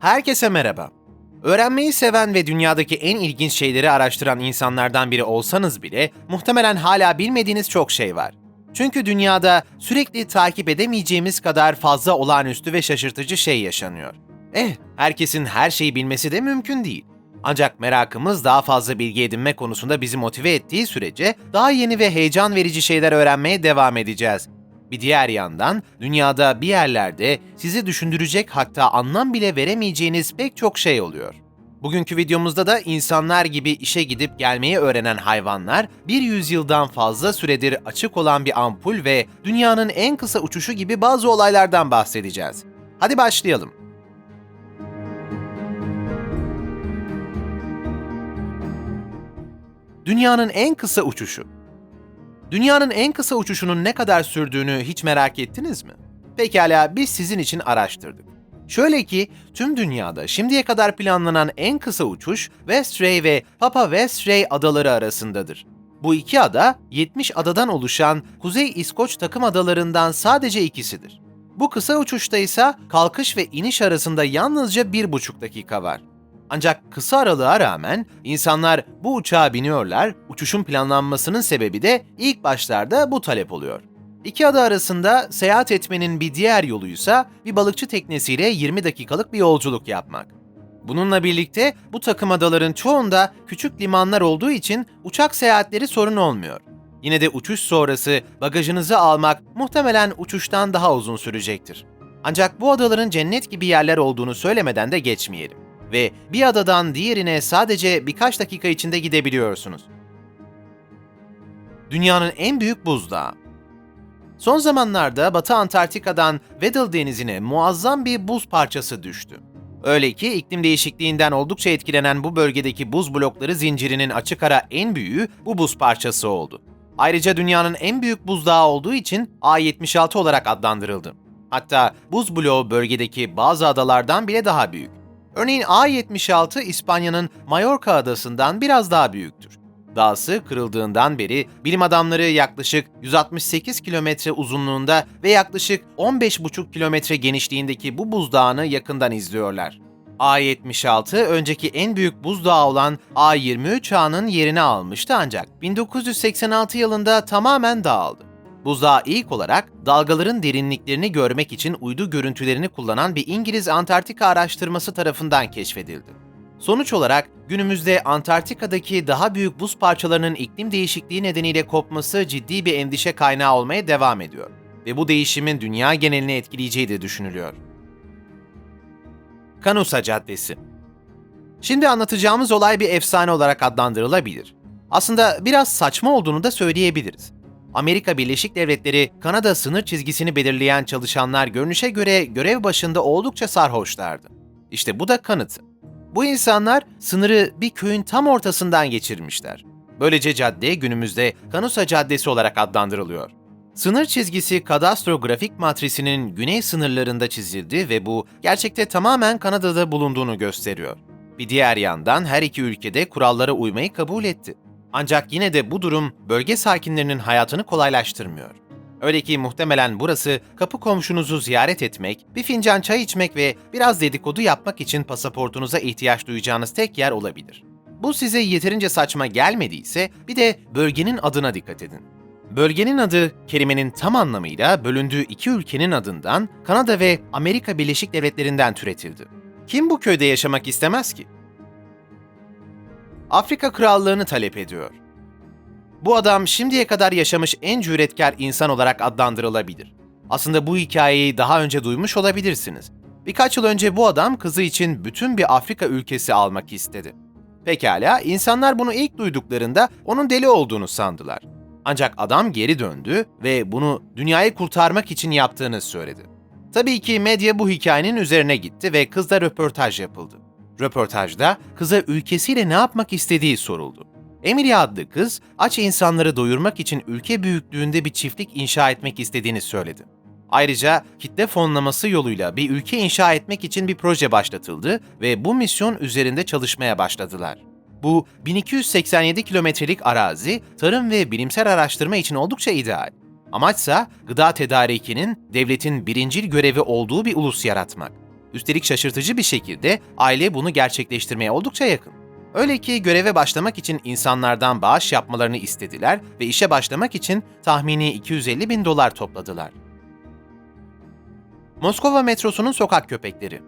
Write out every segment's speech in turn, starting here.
Herkese merhaba. Öğrenmeyi seven ve dünyadaki en ilginç şeyleri araştıran insanlardan biri olsanız bile muhtemelen hala bilmediğiniz çok şey var. Çünkü dünyada sürekli takip edemeyeceğimiz kadar fazla olağanüstü ve şaşırtıcı şey yaşanıyor. Eh, herkesin her şeyi bilmesi de mümkün değil. Ancak merakımız daha fazla bilgi edinme konusunda bizi motive ettiği sürece daha yeni ve heyecan verici şeyler öğrenmeye devam edeceğiz. Bir diğer yandan dünyada bir yerlerde sizi düşündürecek hatta anlam bile veremeyeceğiniz pek çok şey oluyor. Bugünkü videomuzda da insanlar gibi işe gidip gelmeyi öğrenen hayvanlar, bir yüzyıldan fazla süredir açık olan bir ampul ve dünyanın en kısa uçuşu gibi bazı olaylardan bahsedeceğiz. Hadi başlayalım. Dünyanın en kısa uçuşu Dünyanın en kısa uçuşunun ne kadar sürdüğünü hiç merak ettiniz mi? Pekala biz sizin için araştırdık. Şöyle ki tüm dünyada şimdiye kadar planlanan en kısa uçuş West Ray ve Papa West Ray adaları arasındadır. Bu iki ada 70 adadan oluşan Kuzey İskoç takım adalarından sadece ikisidir. Bu kısa uçuşta ise kalkış ve iniş arasında yalnızca 1,5 dakika var. Ancak kısa aralığa rağmen insanlar bu uçağa biniyorlar, uçuşun planlanmasının sebebi de ilk başlarda bu talep oluyor. İki ada arasında seyahat etmenin bir diğer yoluysa bir balıkçı teknesiyle 20 dakikalık bir yolculuk yapmak. Bununla birlikte bu takım adaların çoğunda küçük limanlar olduğu için uçak seyahatleri sorun olmuyor. Yine de uçuş sonrası bagajınızı almak muhtemelen uçuştan daha uzun sürecektir. Ancak bu adaların cennet gibi yerler olduğunu söylemeden de geçmeyelim ve bir adadan diğerine sadece birkaç dakika içinde gidebiliyorsunuz. Dünyanın en büyük buzdağı. Son zamanlarda Batı Antarktika'dan Weddell Denizi'ne muazzam bir buz parçası düştü. Öyle ki iklim değişikliğinden oldukça etkilenen bu bölgedeki buz blokları zincirinin açık ara en büyüğü bu buz parçası oldu. Ayrıca dünyanın en büyük buzdağı olduğu için A76 olarak adlandırıldı. Hatta buz bloğu bölgedeki bazı adalardan bile daha büyük. Örneğin A76 İspanya'nın Mallorca adasından biraz daha büyüktür. Dağısı kırıldığından beri bilim adamları yaklaşık 168 kilometre uzunluğunda ve yaklaşık 15,5 kilometre genişliğindeki bu buzdağını yakından izliyorlar. A76 önceki en büyük buzdağı olan A23 ağının yerini almıştı ancak 1986 yılında tamamen dağıldı. Buzdağı ilk olarak dalgaların derinliklerini görmek için uydu görüntülerini kullanan bir İngiliz Antarktika araştırması tarafından keşfedildi. Sonuç olarak günümüzde Antarktika'daki daha büyük buz parçalarının iklim değişikliği nedeniyle kopması ciddi bir endişe kaynağı olmaya devam ediyor ve bu değişimin dünya genelini etkileyeceği de düşünülüyor. Kanusa Caddesi Şimdi anlatacağımız olay bir efsane olarak adlandırılabilir. Aslında biraz saçma olduğunu da söyleyebiliriz. Amerika Birleşik Devletleri Kanada sınır çizgisini belirleyen çalışanlar görünüşe göre görev başında oldukça sarhoşlardı. İşte bu da kanıtı. Bu insanlar sınırı bir köyün tam ortasından geçirmişler. Böylece cadde günümüzde Kanusa Caddesi olarak adlandırılıyor. Sınır çizgisi kadastrografik matrisinin güney sınırlarında çizildi ve bu gerçekte tamamen Kanada'da bulunduğunu gösteriyor. Bir diğer yandan her iki ülkede kurallara uymayı kabul etti. Ancak yine de bu durum bölge sakinlerinin hayatını kolaylaştırmıyor. Öyle ki muhtemelen burası kapı komşunuzu ziyaret etmek, bir fincan çay içmek ve biraz dedikodu yapmak için pasaportunuza ihtiyaç duyacağınız tek yer olabilir. Bu size yeterince saçma gelmediyse bir de bölgenin adına dikkat edin. Bölgenin adı kelimenin tam anlamıyla bölündüğü iki ülkenin adından Kanada ve Amerika Birleşik Devletleri'nden türetildi. Kim bu köyde yaşamak istemez ki? Afrika krallığını talep ediyor. Bu adam şimdiye kadar yaşamış en cüretkar insan olarak adlandırılabilir. Aslında bu hikayeyi daha önce duymuş olabilirsiniz. Birkaç yıl önce bu adam kızı için bütün bir Afrika ülkesi almak istedi. Pekala, insanlar bunu ilk duyduklarında onun deli olduğunu sandılar. Ancak adam geri döndü ve bunu dünyayı kurtarmak için yaptığını söyledi. Tabii ki medya bu hikayenin üzerine gitti ve kızla röportaj yapıldı. Röportajda kıza ülkesiyle ne yapmak istediği soruldu. Emilia adlı kız, aç insanları doyurmak için ülke büyüklüğünde bir çiftlik inşa etmek istediğini söyledi. Ayrıca kitle fonlaması yoluyla bir ülke inşa etmek için bir proje başlatıldı ve bu misyon üzerinde çalışmaya başladılar. Bu 1287 kilometrelik arazi tarım ve bilimsel araştırma için oldukça ideal. Amaçsa gıda tedarikinin devletin birincil görevi olduğu bir ulus yaratmak. Üstelik şaşırtıcı bir şekilde aile bunu gerçekleştirmeye oldukça yakın. Öyle ki göreve başlamak için insanlardan bağış yapmalarını istediler ve işe başlamak için tahmini 250 bin dolar topladılar. Moskova metrosunun sokak köpekleri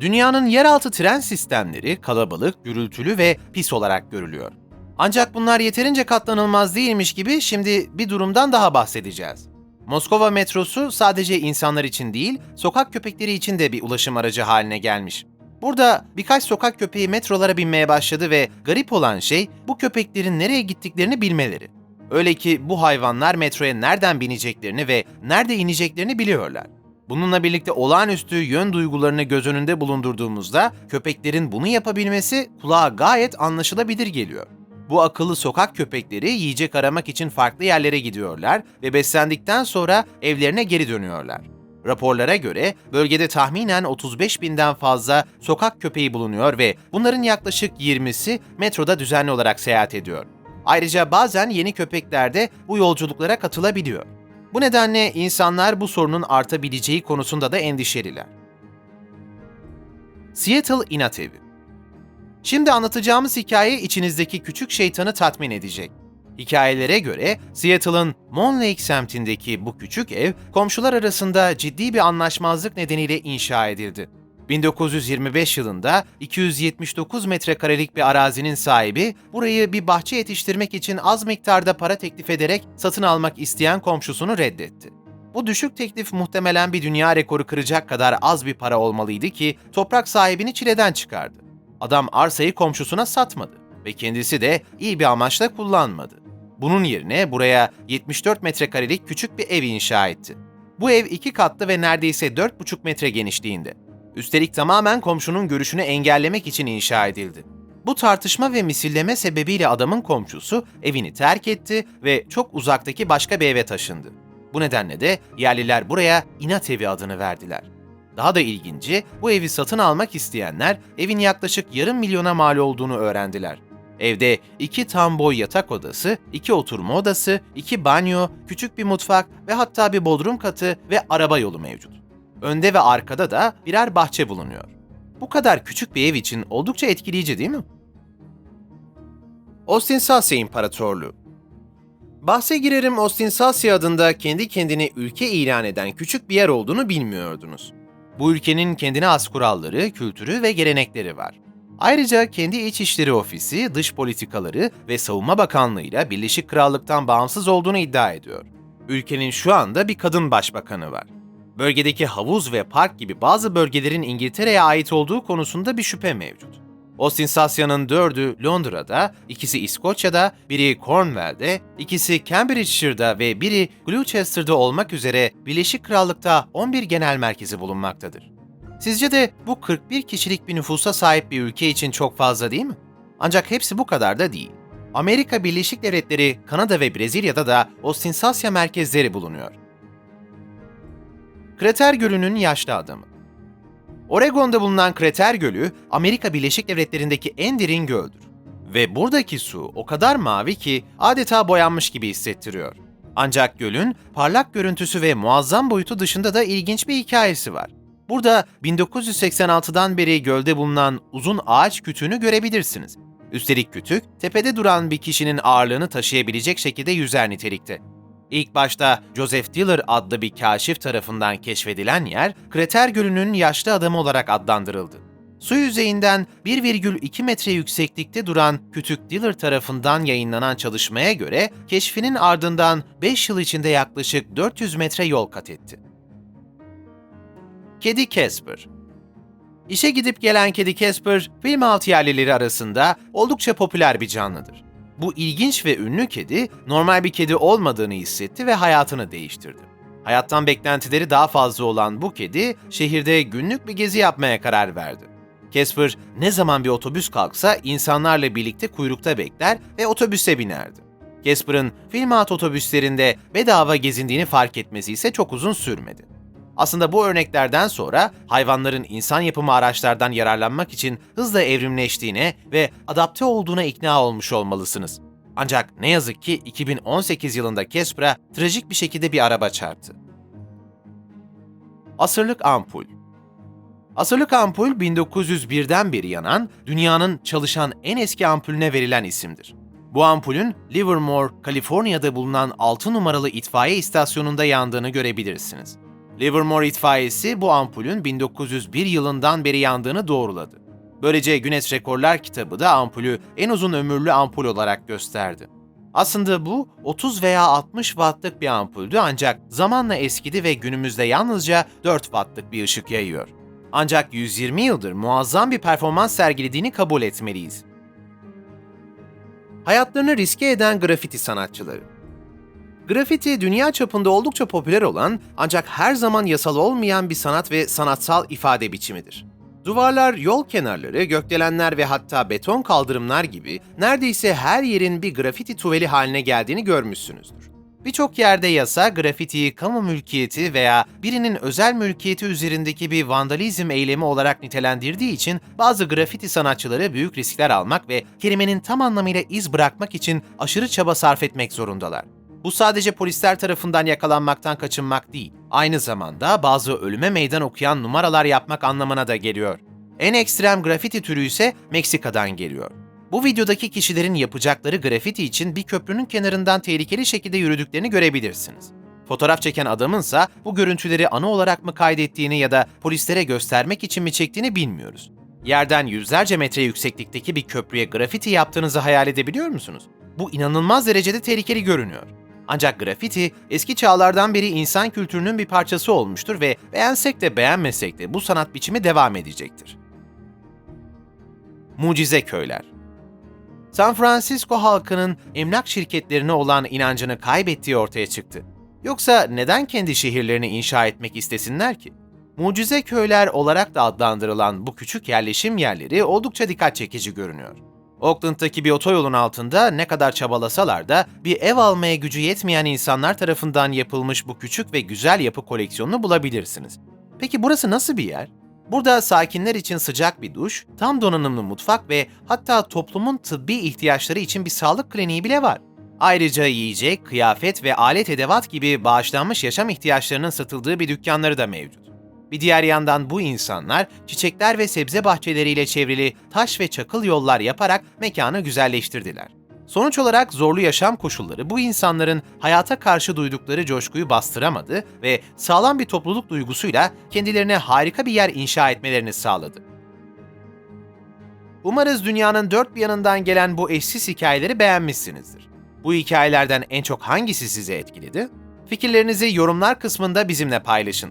Dünyanın yeraltı tren sistemleri kalabalık, gürültülü ve pis olarak görülüyor. Ancak bunlar yeterince katlanılmaz değilmiş gibi şimdi bir durumdan daha bahsedeceğiz. Moskova metrosu sadece insanlar için değil, sokak köpekleri için de bir ulaşım aracı haline gelmiş. Burada birkaç sokak köpeği metrolara binmeye başladı ve garip olan şey bu köpeklerin nereye gittiklerini bilmeleri. Öyle ki bu hayvanlar metroya nereden bineceklerini ve nerede ineceklerini biliyorlar. Bununla birlikte olağanüstü yön duygularını göz önünde bulundurduğumuzda köpeklerin bunu yapabilmesi kulağa gayet anlaşılabilir geliyor. Bu akıllı sokak köpekleri yiyecek aramak için farklı yerlere gidiyorlar ve beslendikten sonra evlerine geri dönüyorlar. Raporlara göre bölgede tahminen 35 binden fazla sokak köpeği bulunuyor ve bunların yaklaşık 20'si metroda düzenli olarak seyahat ediyor. Ayrıca bazen yeni köpekler de bu yolculuklara katılabiliyor. Bu nedenle insanlar bu sorunun artabileceği konusunda da endişeliler. Seattle İnat Evi Şimdi anlatacağımız hikaye içinizdeki küçük şeytanı tatmin edecek. Hikayelere göre Seattle'ın Mon Lake semtindeki bu küçük ev komşular arasında ciddi bir anlaşmazlık nedeniyle inşa edildi. 1925 yılında 279 metrekarelik bir arazinin sahibi burayı bir bahçe yetiştirmek için az miktarda para teklif ederek satın almak isteyen komşusunu reddetti. Bu düşük teklif muhtemelen bir dünya rekoru kıracak kadar az bir para olmalıydı ki toprak sahibini çileden çıkardı. Adam arsayı komşusuna satmadı ve kendisi de iyi bir amaçla kullanmadı. Bunun yerine buraya 74 metrekarelik küçük bir ev inşa etti. Bu ev iki katlı ve neredeyse 4,5 metre genişliğinde. Üstelik tamamen komşunun görüşünü engellemek için inşa edildi. Bu tartışma ve misilleme sebebiyle adamın komşusu evini terk etti ve çok uzaktaki başka bir eve taşındı. Bu nedenle de yerliler buraya inat evi adını verdiler. Daha da ilginci, bu evi satın almak isteyenler evin yaklaşık yarım milyona mal olduğunu öğrendiler. Evde iki tam boy yatak odası, iki oturma odası, iki banyo, küçük bir mutfak ve hatta bir bodrum katı ve araba yolu mevcut. Önde ve arkada da birer bahçe bulunuyor. Bu kadar küçük bir ev için oldukça etkileyici değil mi? Ostinsasya İmparatorluğu Bahse girerim Ostinsasya adında kendi kendine ülke ilan eden küçük bir yer olduğunu bilmiyordunuz. Bu ülkenin kendine has kuralları, kültürü ve gelenekleri var. Ayrıca kendi İç İşleri Ofisi, Dış Politikaları ve Savunma Bakanlığı ile Birleşik Krallık'tan bağımsız olduğunu iddia ediyor. Ülkenin şu anda bir kadın başbakanı var. Bölgedeki havuz ve park gibi bazı bölgelerin İngiltere'ye ait olduğu konusunda bir şüphe mevcut. Ostinsasya'nın dördü Londra'da, ikisi İskoçya'da, biri Cornwall'de, ikisi Cambridgeshire'da ve biri Gloucester'da olmak üzere Birleşik Krallık'ta 11 genel merkezi bulunmaktadır. Sizce de bu 41 kişilik bir nüfusa sahip bir ülke için çok fazla değil mi? Ancak hepsi bu kadar da değil. Amerika Birleşik Devletleri, Kanada ve Brezilya'da da Ostinsasya merkezleri bulunuyor. Krater Gölü'nün yaşlı adamı Oregon'da bulunan Krater Gölü, Amerika Birleşik Devletleri'ndeki en derin göldür. Ve buradaki su o kadar mavi ki adeta boyanmış gibi hissettiriyor. Ancak gölün parlak görüntüsü ve muazzam boyutu dışında da ilginç bir hikayesi var. Burada 1986'dan beri gölde bulunan uzun ağaç kütüğünü görebilirsiniz. Üstelik kütük, tepede duran bir kişinin ağırlığını taşıyabilecek şekilde yüzer nitelikte. İlk başta Joseph Diller adlı bir kaşif tarafından keşfedilen yer, Krater Gölü'nün yaşlı adamı olarak adlandırıldı. Su yüzeyinden 1,2 metre yükseklikte duran Kütük Diller tarafından yayınlanan çalışmaya göre keşfinin ardından 5 yıl içinde yaklaşık 400 metre yol kat etti. Kedi Casper İşe gidip gelen kedi Casper, film altı yerlileri arasında oldukça popüler bir canlıdır. Bu ilginç ve ünlü kedi, normal bir kedi olmadığını hissetti ve hayatını değiştirdi. Hayattan beklentileri daha fazla olan bu kedi, şehirde günlük bir gezi yapmaya karar verdi. Casper ne zaman bir otobüs kalksa insanlarla birlikte kuyrukta bekler ve otobüse binerdi. Casper'ın film otobüslerinde bedava gezindiğini fark etmesi ise çok uzun sürmedi. Aslında bu örneklerden sonra hayvanların insan yapımı araçlardan yararlanmak için hızla evrimleştiğine ve adapte olduğuna ikna olmuş olmalısınız. Ancak ne yazık ki 2018 yılında Casper'a trajik bir şekilde bir araba çarptı. Asırlık ampul Asırlık ampul 1901'den beri yanan, dünyanın çalışan en eski ampulüne verilen isimdir. Bu ampulün Livermore, Kaliforniya'da bulunan 6 numaralı itfaiye istasyonunda yandığını görebilirsiniz. Livermore itfaiyesi bu ampulün 1901 yılından beri yandığını doğruladı. Böylece Guinness Rekorlar kitabı da ampulü en uzun ömürlü ampul olarak gösterdi. Aslında bu 30 veya 60 wattlık bir ampuldü ancak zamanla eskidi ve günümüzde yalnızca 4 wattlık bir ışık yayıyor. Ancak 120 yıldır muazzam bir performans sergilediğini kabul etmeliyiz. Hayatlarını riske eden grafiti sanatçıları Grafiti dünya çapında oldukça popüler olan ancak her zaman yasal olmayan bir sanat ve sanatsal ifade biçimidir. Duvarlar, yol kenarları, gökdelenler ve hatta beton kaldırımlar gibi neredeyse her yerin bir grafiti tuvali haline geldiğini görmüşsünüzdür. Birçok yerde yasa grafitiyi kamu mülkiyeti veya birinin özel mülkiyeti üzerindeki bir vandalizm eylemi olarak nitelendirdiği için bazı grafiti sanatçıları büyük riskler almak ve kelimenin tam anlamıyla iz bırakmak için aşırı çaba sarf etmek zorundalar. Bu sadece polisler tarafından yakalanmaktan kaçınmak değil, aynı zamanda bazı ölüme meydan okuyan numaralar yapmak anlamına da geliyor. En ekstrem grafiti türü ise Meksika'dan geliyor. Bu videodaki kişilerin yapacakları grafiti için bir köprünün kenarından tehlikeli şekilde yürüdüklerini görebilirsiniz. Fotoğraf çeken adamınsa bu görüntüleri anı olarak mı kaydettiğini ya da polislere göstermek için mi çektiğini bilmiyoruz. Yerden yüzlerce metre yükseklikteki bir köprüye grafiti yaptığınızı hayal edebiliyor musunuz? Bu inanılmaz derecede tehlikeli görünüyor. Ancak grafiti eski çağlardan beri insan kültürünün bir parçası olmuştur ve beğensek de beğenmesek de bu sanat biçimi devam edecektir. Mucize köyler San Francisco halkının emlak şirketlerine olan inancını kaybettiği ortaya çıktı. Yoksa neden kendi şehirlerini inşa etmek istesinler ki? Mucize köyler olarak da adlandırılan bu küçük yerleşim yerleri oldukça dikkat çekici görünüyor. Oakland'daki bir otoyolun altında ne kadar çabalasalar da bir ev almaya gücü yetmeyen insanlar tarafından yapılmış bu küçük ve güzel yapı koleksiyonunu bulabilirsiniz. Peki burası nasıl bir yer? Burada sakinler için sıcak bir duş, tam donanımlı mutfak ve hatta toplumun tıbbi ihtiyaçları için bir sağlık kliniği bile var. Ayrıca yiyecek, kıyafet ve alet edevat gibi bağışlanmış yaşam ihtiyaçlarının satıldığı bir dükkanları da mevcut. Bir diğer yandan bu insanlar çiçekler ve sebze bahçeleriyle çevrili taş ve çakıl yollar yaparak mekanı güzelleştirdiler. Sonuç olarak zorlu yaşam koşulları bu insanların hayata karşı duydukları coşkuyu bastıramadı ve sağlam bir topluluk duygusuyla kendilerine harika bir yer inşa etmelerini sağladı. Umarız dünyanın dört bir yanından gelen bu eşsiz hikayeleri beğenmişsinizdir. Bu hikayelerden en çok hangisi sizi etkiledi? Fikirlerinizi yorumlar kısmında bizimle paylaşın.